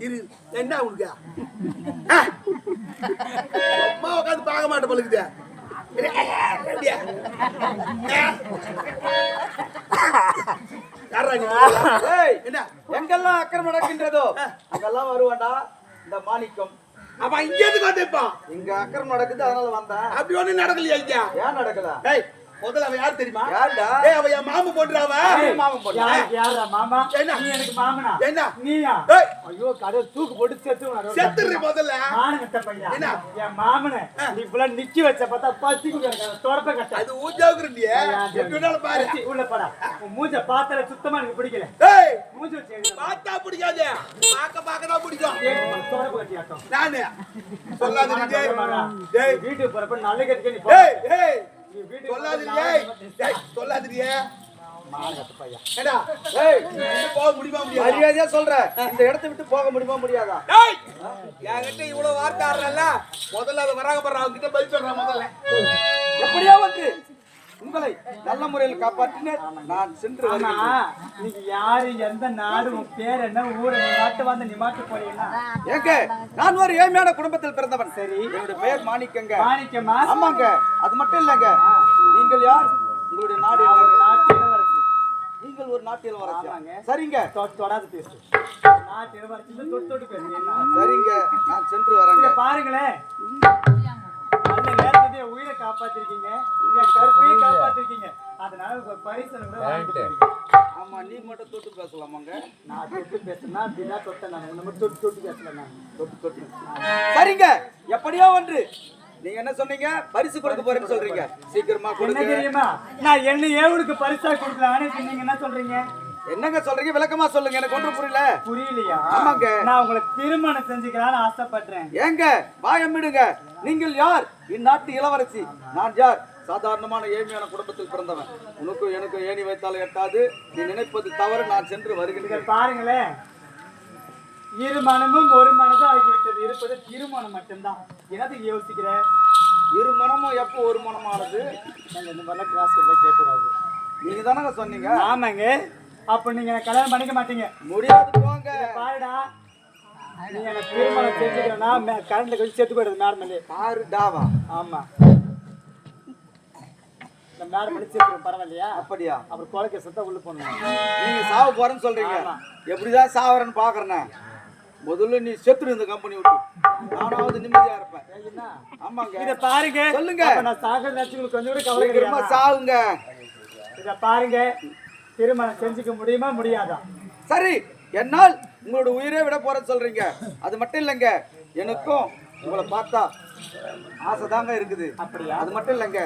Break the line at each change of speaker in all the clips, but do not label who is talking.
இரு என்ன உனக்கு ஆ? சும்மா உட்காந்து பார்க்க மாட்டேன் பழுக்குது என்ன?
எங்கெல்லாம் அக்கிரமம் நடக்கின்றதோ அங்கெல்லாம் வருவான்டா இந்த மாணிக்கம்.
அப்ப இங்க எதுக்கு வந்திருப்பான்.
இங்க அக்கிரமம் நடக்குது அதனால வந்தேன்.
அப்படி ஒண்ணு நடக்கலையா இங்க?
ஏன் நடக்கல?
ஏய் முதல்ல அவன் யார் தெரியுமா?
யாருடா?
ஏய் அவன் என் மாமு
மாமன் பொண்ணு.
யாருக்கு யாரா மாமா?
என்ன?
நீ எனக்கு மாமனா?
என்ன?
நீயா?
ஏய்.
ஐயோ கடை தூக்கு போட்டு செத்து
செத்துரு முதல்ல.
மானகட்ட
என்ன?
என் மாமனை நீ ஃபுல்லா நிக்கி வச்ச பார்த்தா பசிக்கு தொடப்ப கட்ட.
அது வேணாலும் பாரு.
உள்ள போடா. மூஞ்ச பார்த்தல சுத்தமா எனக்கு பிடிக்கல.
ஏய்.
மூஞ்சி வச்சு.
பார்த்தா பிடிக்காது. பார்க்க பார்க்க தான் பிடிக்கும்
தொடப்ப கட்டியாட்டம்
நானு? சொல்லாதீங்க டேய்.
வீட்டுக்கு போறப்ப நல்ல கட்டிக்க நீ போ
ஏய் ஏய். முடியுமா முடியாது?
மரியாதையா சொல்றேன் இந்த இடத்தை விட்டு போக முடியுமா முடியாதா?
டேய் என்கிட்ட இவ்வளவு வார்த்தை ஆடுறல முதல்ல அதை வராங்க பாரு அவங்க கிட்ட பதில் சொல்றேன் முதல்ல.
எப்படியா வந்து உங்களை நல்ல முறையில் காப்பாற்றினேன். நான் சென்று
நீங்க யாரு எந்த நாடு உன் பேர் என்ன ஊர் நாட்டு வந்து நீ மாட்டு போறீங்கன்னா
ஏங்க நான் ஒரு ஏழ்மையான குடும்பத்தில் பிறந்தவன். சரி. என்னுடைய பெயர் மாணிக்கங்க.
மாணிக்கமா
ஆமாங்க அது மட்டும் இல்லைங்க. நீங்கள் யார்? உங்களுடைய நாடு
நான் ஒரு
என்ன?
நாட்டு இளவரசி.
நீங்கள் ஒரு நாட்டில்
ஆமாங்க.
வரச்சு சரிங்க
தொடாது பேசு. நாட்டு இளவரசி தொட்டு தொட்டு பேசு. என்ன
சரிங்க நான் சென்று வரேங்க.
பாருங்களேன். என் உயிரை காப்பாத்திருக்கீங்க. என் கருப்பையும் காப்பாத்திருக்கீங்க. அதனால ஒரு பரிசு எனக்கு கூட வாங்கிட்டு போறீங்க.
ஆமா நீ மட்டும் தொட்டு பேசலாமாங்க?
நான் தொட்டு பேசுனா அப்படிதான் தொட்டேன் நான். மட்டும் தொட்டு தொட்டு பேசல நான்.
தொட்டு தொட்டு. சரிங்க. எப்படியோ ஒன்று. நீங்க என்ன சொன்னீங்க? பரிசு கொடுக்க போறேன்னு சொல்றீங்க. சீக்கிரமா
என்ன
கொடுங்க
தெரியுமா? நான் என்ன ஏவுக்கு பரிசா கொடுக்கலான்னு சொன்னீங்க என்ன சொல்றீங்க?
என்னங்க சொல்றீங்க? விளக்கமா சொல்லுங்க. எனக்கு ஒன்றும் புரியல.
புரியலையா?
ஆமாங்க.
நான் உங்களை திருமணம் செஞ்சுக்கலாம்னு ஆசைப்படுறேன்.
ஏங்க வாயமிடுங்க நீங்கள் யார்? இந்நாட்டு இளவரசி. நான் யார்? சாதாரணமான ஏழ்மையான குடும்பத்தில் பிறந்தவன். உனக்கும் எனக்கும் ஏணி வைத்தால் எட்டாது. நீ நினைப்பது தவறு. நான் சென்று வருகிறேன்.
பாருங்களேன். இரு மனமும் ஒரு மனதும் ஆகிவிட்டது. இருப்பது திருமணம் மட்டும்தான். என்னதுக்கு யோசிக்கிறேன்
இரு மனமும் எப்போ ஒரு மனமானது?
நாங்க இந்த மாதிரிலாம் கிராஸ் கேட்கக்கூடாது.
நீங்க தானங்க சொன்னீங்க?
ஆமாங்க. அப்ப நீங்க எனக்கு கல்யாணம் பண்ணிக்க மாட்டீங்க.
முடியாது போங்க.
பாருடா. நீங்க எனக்கு திருமணம் செஞ்சுக்கணும்னா கரண்ட்ல கழிச்சு செத்து போயிடுது நார்மலி
பாரு டாவா
ஆமா. மேடம் பண்ணி செத்துரும் பரவாயில்லையா?
அப்படியா?
அப்புறம் கொலைக்க செத்தா உள்ள போகணும்?
நீங்க சாவ போறேன்னு சொல்றீங்க. எப்படிதான் சாவறேன்னு பாக்குறேன். முதல்ல நீ செத்துரு இந்த கம்பெனி விட்டு. நானாவது நிம்மதியா இருப்பேன். ஆமாங்க.
இத பாருங்க.
சொல்லுங்க.
நான் சாகர நினைச்சு கொஞ்சம் கூட கவலை
சாவுங்க.
இத பாருங்க. திருமணம் செஞ்சுக்க முடியுமா? முடியாதா?
சரி என்னால் உங்களோட உயிரே விட போறேன்னு சொல்றீங்க. அது மட்டும் இல்லைங்க. எனக்கும் உங்களை பார்த்தா ஆசைதாங்க இருக்குது.
அப்படியா?
அது மட்டும் இல்லைங்க.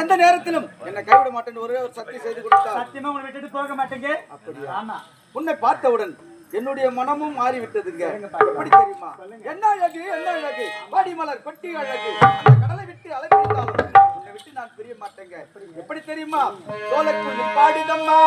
எந்த நேரத்திலும் என்னை கைவிட மாட்டேன்னு ஒரே ஒரு சக்தி செய்து கொடுத்தா
சத்தியமா உங்களை விட்டுட்டு போக மாட்டேங்க?
அப்படியா?
ஆமா.
உன்னை பார்த்தவுடன் என்னுடைய மனமும் மாறி விட்டதுங்க
சொல்லுங்க பாருங்க.
எப்படி தெரியுமா? என்ன அழகு என்ன அழகு? பாடி மலர் கொட்டி அழகு. அந்த கடலை விட்டு உன்னை விட்டு நான் பிரிய மாட்டேங்க. எப்படி தெரியுமா? சோலைக்குள்ளி பாடிதம்மா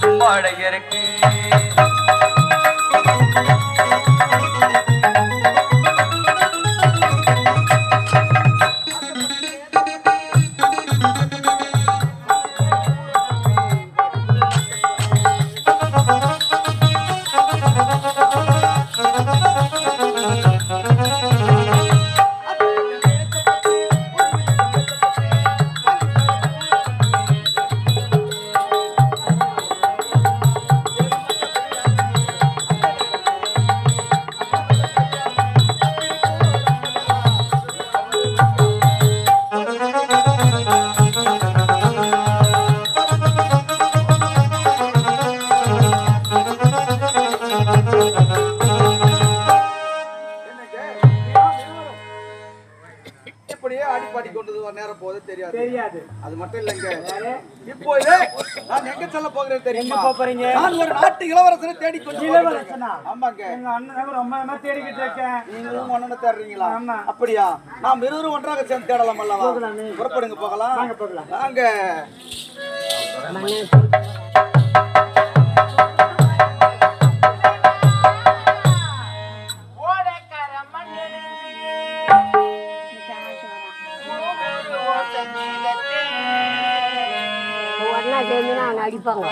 புள்ள அந்த
அது மட்டும் இல்லைங்க. இப்போது நான் எங்க செல்ல போகிறேன் தெரியுமா?
எங்க போப் போறீங்க?
நான் ஒரு நாட்டு இளவரசனை தேடி கொஞ்சம்
இளவரசனா?
ஆமாங்க.
எங்க அண்ணன் ரொம்ப நேரமா தேடிக்கிட்டு இருக்கேன்.
நீங்களும் ஒன்னு தேடுறீங்களா?
ஆமா.
அப்படியா? நாம் இருவரும் ஒன்றாக சேர்ந்து தேடலாம் அல்லவா?
போகலாமே.
புறப்படுங்க போகலாம்.
வாங்க போகலாம்.
வாங்க.
ஒன்னா சேர்ந்து அவனை அடிப்பாங்க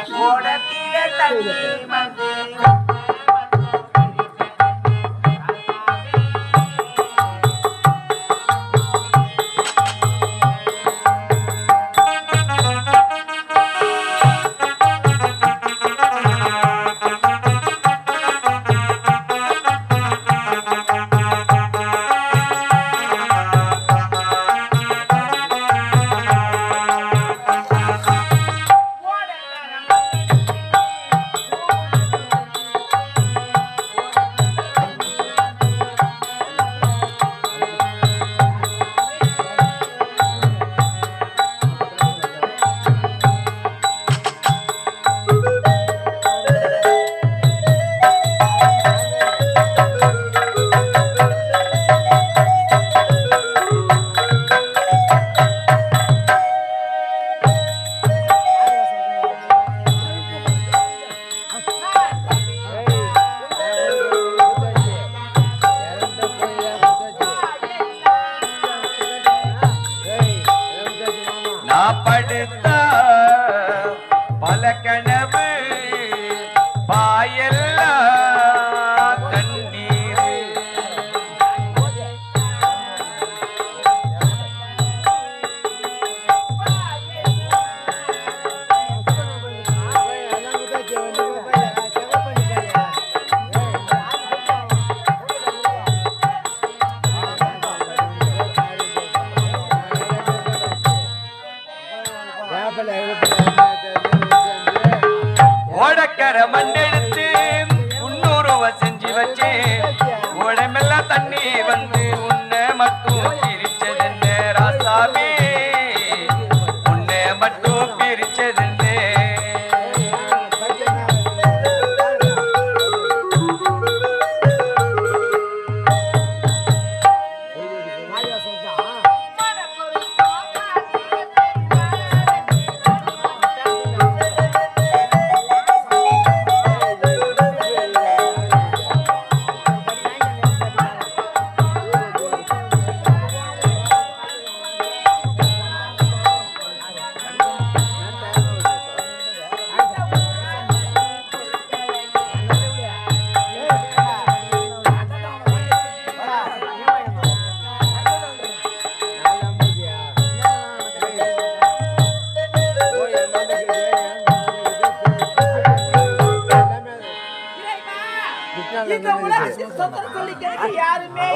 யாருமே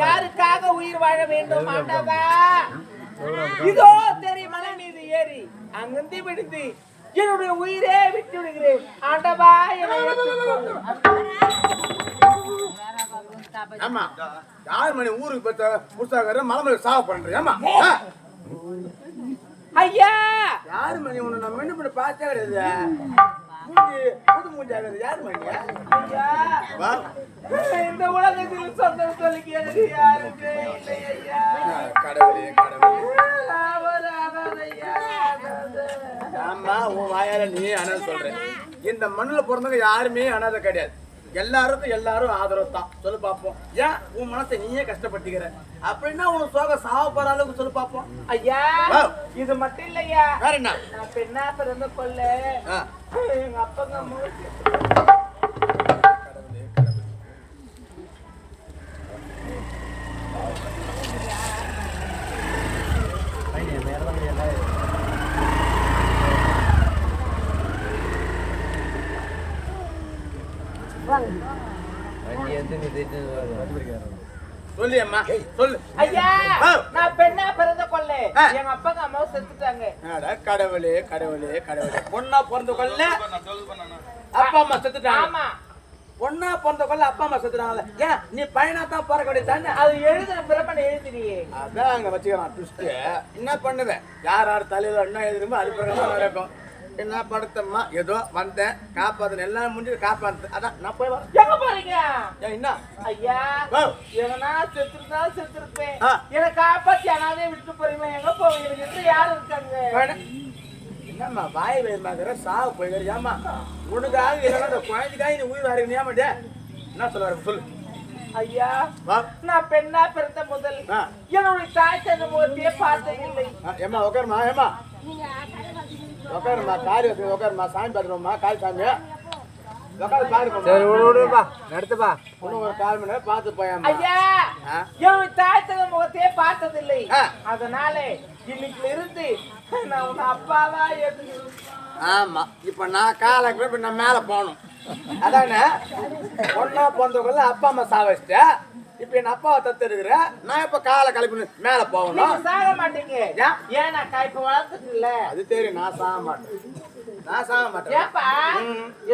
யாருக்காக உயிர் வாழ வேண்டும் ஆண்டவா? இதோ தெரியும் மலை மீது ஏறி அங்கிருந்து விடுத்து என்னுடைய உயிரே விட்டு விடுகிறேன். ஆண்டவா.
ஆமா. யார் மணி ஊருக்கு பெற்ற புதுசாக மலை சாவ பண்றேன் ஆமா?
ஐயா.
யாரு மணி உன்னை நம்ம என்ன பண்ண பார்த்தே கிடையாது மூஞ்சி புது மூஞ்சி ஆகுது யாரு மணி?
ஐயா.
வா.
இந்த உலகத்தில் சொந்தம் யாருமே
கடவுளே கடவுளே. ஆமா உன் வாயால நீ அனாதை சொல்ற. இந்த மண்ணுல பிறந்தவங்க யாருமே அனாதை கிடையாது. எல்லாருக்கும் எல்லாரும் ஆதரவு தான் சொல்லு பாப்போம். ஏன்? உன் மனசை நீயே கஷ்டப்பட்டுக்கிற அப்படின்னா உன் சோக சாவ போற அளவுக்கு சொல்லு பாப்போம்.
ஐயா. இது மட்டும் இல்லையா?
வேற என்ன?
நான் பெண்ணா பிறந்த கொள்ள. எங்க அப்பங்க
சொல்லு அம்மா சொல்லு.
ஐயா. நான் பெண்ணா பிறந்த கொள்ள. எங்க அப்பங்க அம்மாவும் செத்துட்டாங்க.
அட கடவுளே கடவுளே கடவுளே. பொண்ணா பிறந்த கொள்ள? அப்பா அம்மா செத்துட்டாங்க.
ஆமா.
பொண்ணா பிறந்த கொள்ள அப்பா அம்மா செத்துறாங்கல்ல ஏன் நீ பையனா தான் பிறக்க வேண்டியது தானே
அது எழுதுன பிரம்மன் எழுதினியே.
அதான் அங்க வச்சுக்கலாம் ட்விஸ்ட் என்ன பண்ணுவேன்? யார் யார் தலையில என்ன எழுதுமோ அது பிரகாரம் நடக்கும். என்ன படுத்தம்மா ஏதோ வந்தேன் காப்பாத்து எல்லாம் முடிஞ்சு காப்பாத்து. அதான் நான் போய் வரேன்
எங்க போறீங்க?
என்ன?
ஐயா. எவனா செத்துருந்தா செத்துருப்பேன். என்னை காப்பாத்தி அனாதே விட்டு போறீங்க எங்க போவீங்க? யாரு இருக்காங்க.
என்னம்மா வாய் வேமாங்கிற சாவு போய்கிற ஏமா உனக்காக இல்லைன்னா அந்த குழந்தைக்காக நீ உயிர் வாருங்க ஏமாட்டே என்ன சொல்ல சொல்லு.
ஐயா நான் பெண்ணா பிறந்த முதல். என்னுடைய தாய் தந்த முகத்தையே பார்த்ததில்லை.
ஆ, ஏம்மா உட்காருமா ஏம்மா. உட்காருமா காரி வச்சு உட்காருமா சாமி பார்த்துருவோம்மா கால் சாமி. உட்காரு பாருமா
சரி விடு விடுப்பா நடத்துப்பா.
இன்னும் ஒரு கால் மணி நேரம் பார்த்து போயாமா
ஐயா
ஆ?
என்னுடைய தாய் தந்த முகத்தையே பார்த்ததில்லை.
ஆ.
அதனால இன்னைக்கு இருந்து நான் உன் அப்பாவா ஏத்துக்கிறேன்.
ஆமா இப்ப நான் காலை இப்ப நான் மேல போகணும். அதானே? ஒன்னா பிறந்தவங்கள அப்பா அம்மா சா வச்சிட்டேன் இப்ப என் அப்பாவை தத்து இருக்கிற நான் இப்ப காலை கிளப்பி மேல போகணும்.
சாக மாட்டீங்க.
ஏன்?
நான் இப்ப வளர்த்துட்டு இல்ல
அது தெரியும். நான் சாக மாட்டேன். நான் சாக மாட்டேன்.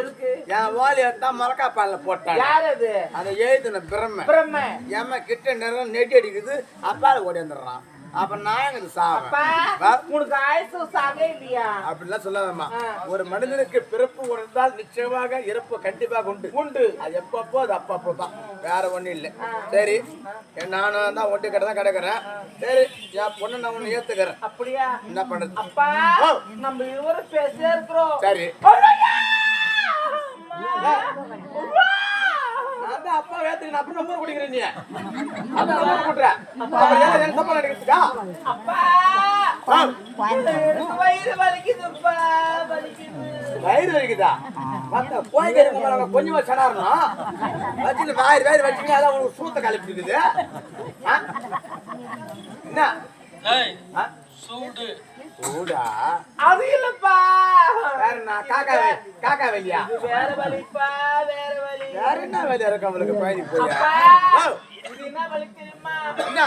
எதுக்கு?
என் வாலி எடுத்தா மரக்கா பாலில் போட்டாங்க.
யார் அது?
அதை எழுதின பிரம்ம
பிரம்ம
ஏமா கிட்ட நேரம் நெட்டி அடிக்குது. அப்பால ஓடி வந்துடுறான். அப்ப நான் எங்க சாவேன்.
உனக்கு ஆயுசு சாக இல்லையா?
அப்படிலாம் சொல்லாதம்மா. ஒரு மனிதனுக்கு பிறப்பு உணர்ந்தால் நிச்சயமாக இறப்பு கண்டிப்பாக உண்டு. உண்டு. அது எப்பப்போ அது அப்பப்போ தான். வேற ஒண்ணும் இல்லை. சரி. நானும் தான் ஒட்டி கடை தான் கிடக்குறேன். சரி. என் பொண்ணு நான் ஒண்ணு ஏத்துக்கிறேன்.
அப்படியா?
என்ன பண்ணுறது?
அப்பா. நம்ம இருவரும் பேசியே இருக்கிறோம்.
சரி. நான் அப்பா ஏத்துக்கிறேன் அப்புறம் நம்பர் குடிக்கிறேன் நீ. அப்புறம் நம்பர் குடுற அப்புறம் ஏன் எனக்கு தப்பா நினைக்கிறதுக்கா
அப்பா! வயிறு வலிக்குதுப்பா வலிக்குது.
வயிறு வலிக்குதா? மத்த கோயில் இருக்க கொஞ்சமா சனாரணும் வச்சுட்டு வயிறு வயிறு வச்சுக்கிட்டு அதான் உனக்கு சூத்த கலப்பி இருக்குது? என்ன? ஆ? சூடா.
அது இல்லப்பா.
வேற என்ன? காக்கா காக்கா வெளியா
இது வேற வலிப்பா வேற வலி
என்ன? வேலையா? இருக்கு அவனுக்கு பயணி போய் ஓ.
இது என்ன வலி தெரியுமா
என்ன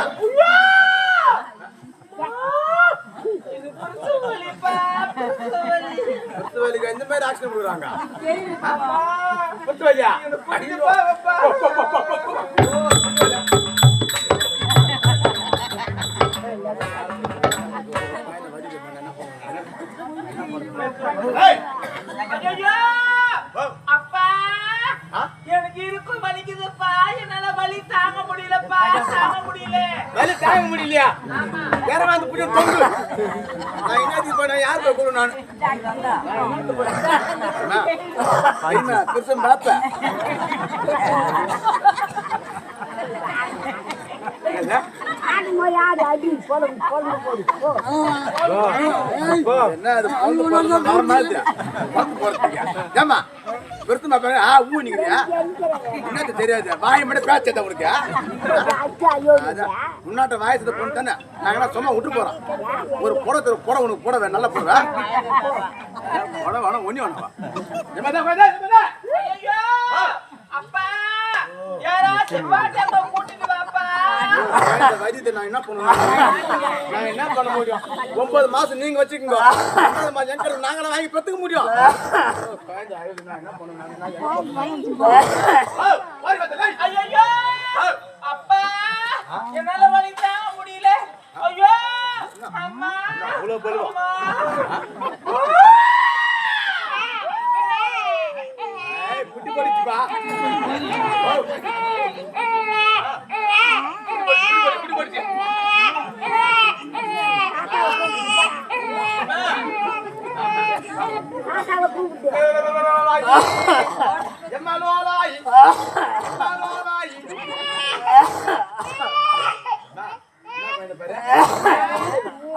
தாங்க
முடியலையா? வேற வந்து புடிச்சு தொங்கு நான் என்ன பண்ண யார் போய் கொடு நான்? என்ன?
போடும் போடும்
என்ன அது பொண்ணு பாப்பாங்க ஆ ஊ நிக்கிறியா என்னது தெரியாது. வாய் மட்டும் பேச்சத உனக்கு அதான் முன்னாட்ட வாயசத்தை பொண்ணு தானே? நாங்க சும்மா விட்டு போறோம் ஒரு புடவை புட உனக்கு புடவை நல்ல புடவை. புடவை வேணும் ஒண்ணி வேணும்
அப்பா. யாராச்சும் வாட்டத்தை கூட்டிட்டு வாப்பா
இந்த வைத்தியத்தை நான் என்ன பண்ணுவேன் நான் என்ன பண்ண முடியும் ஒன்பது மாசம் நீங்க வச்சுக்கோங்க ஒன்பது மாசம் எங்க நாங்களாம் வாங்கி பெத்துக்க முடியும் என்ன பண்ணுவேன்
அப்பா என்னால தாங்க முடியல ஐயோ அம்மா
அவ்வளவு குட்டி படிச்சுப்பா குட்டி படிச்சு எம்மாலோலாய் எம்மாலோலாய் என்ன பாரு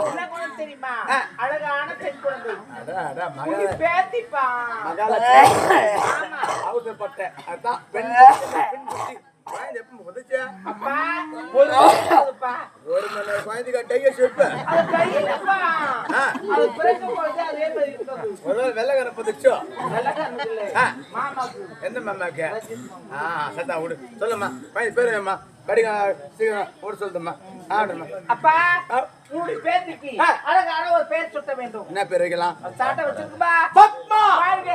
என்ன குணம் தெரியுமா அழகான பெண் குழந்தை
அதான் அதான்
உங்க
மகள
பேத்திப்பா
மகாலட்சுமி
ஆமா
அவசரப்பட்டேன் அதான் பெண் பெண் குட்டி குழந்தை எப்ப உதச்சா
அப்பா ஒரு நிமிஷம்ப்பா.
ஒரு மணி நேரம் குழந்தைக்கு டைய செப்பு
அது கையிலப்பா
ஆ.
அது பிறக்கும் பொழுது அதே மாதிரி இருக்குது
ஒரு வெள்ளை கரை பதுச்சோ
வெள்ளக்காரனுக்கு இல்ல
ஆ.
மாமாக்கு
எந்த மாமாக்கு ஆ சத்தா விடு. சொல்லும்மா. பையன் பேரு படிக்க சீக்கிரம் விட சொல்லுமா ஆடுமா
அப்பா உன்னுடைய பேத்திக்கு அழகான ஒரு பேர் சுட்ட வேண்டும்.
என்ன பேர் வைக்கலாம்?
சாட்டை வச்சிருக்குப்பா
பத்மா!
வாழ்க.